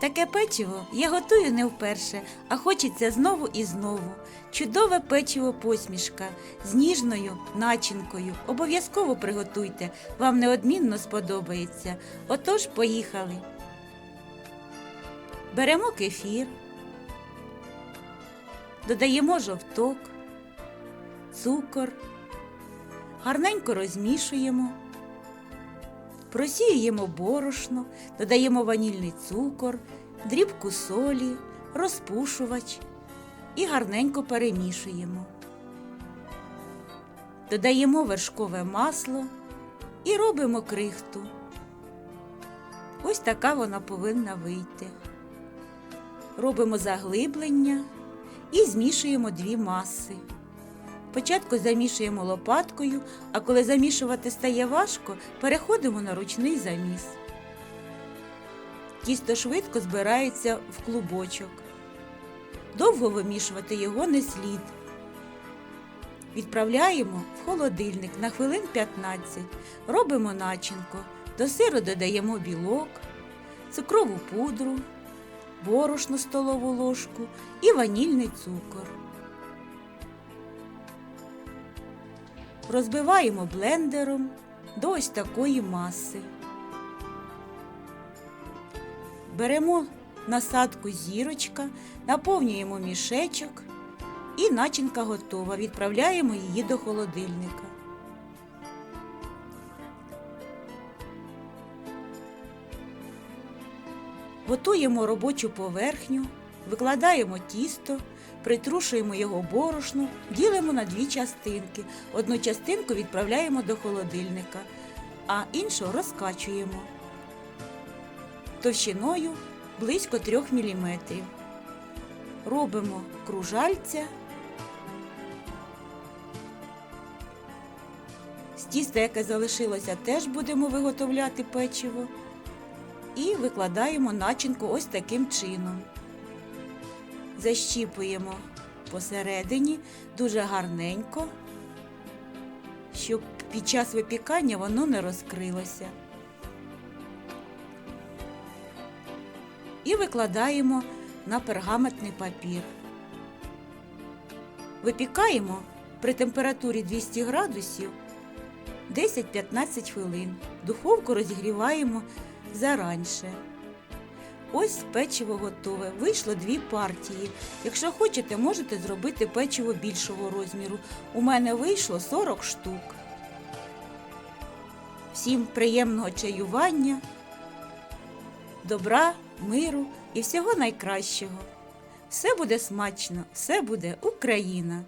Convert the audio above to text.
Таке печиво я готую не вперше, а хочеться знову і знову. Чудове печиво посмішка з ніжною начинкою. Обов'язково приготуйте, вам неодмінно сподобається. Отож, поїхали. Беремо кефір, додаємо жовток, цукор, гарненько розмішуємо. Просіюємо борошно, додаємо ванільний цукор, дрібку солі, розпушувач і гарненько перемішуємо. Додаємо вершкове масло і робимо крихту. Ось така вона повинна вийти. Робимо заглиблення і змішуємо дві маси. Спочатку замішуємо лопаткою, а коли замішувати стає важко, переходимо на ручний заміс. Тісто швидко збирається в клубочок. Довго вимішувати його не слід. Відправляємо в холодильник на хвилин 15. Робимо начинку. До сиру додаємо білок, цукрову пудру, борошно столову ложку і ванільний цукор. Розбиваємо блендером до ось такої маси. Беремо насадку зірочка, наповнюємо мішечок і начинка готова. Відправляємо її до холодильника. Готуємо робочу поверхню, викладаємо тісто, притрушуємо його борошно, ділимо на дві частинки. Одну частинку відправляємо до холодильника, а іншу розкачуємо товщиною близько 3 мм. Робимо кружальця. З тіста, яке залишилося, теж будемо виготовляти печиво і викладаємо начинку ось таким чином. Защіпуємо посередині дуже гарненько, щоб під час випікання воно не розкрилося. І викладаємо на пергаментний папір. Випікаємо при температурі 200 градусів 10-15 хвилин. Духовку розігріваємо заранше. Ось печиво готове. Вийшло дві партії. Якщо хочете, можете зробити печиво більшого розміру. У мене вийшло 40 штук. Всім приємного чаювання, добра, миру і всього найкращого. Все буде смачно, все буде Україна!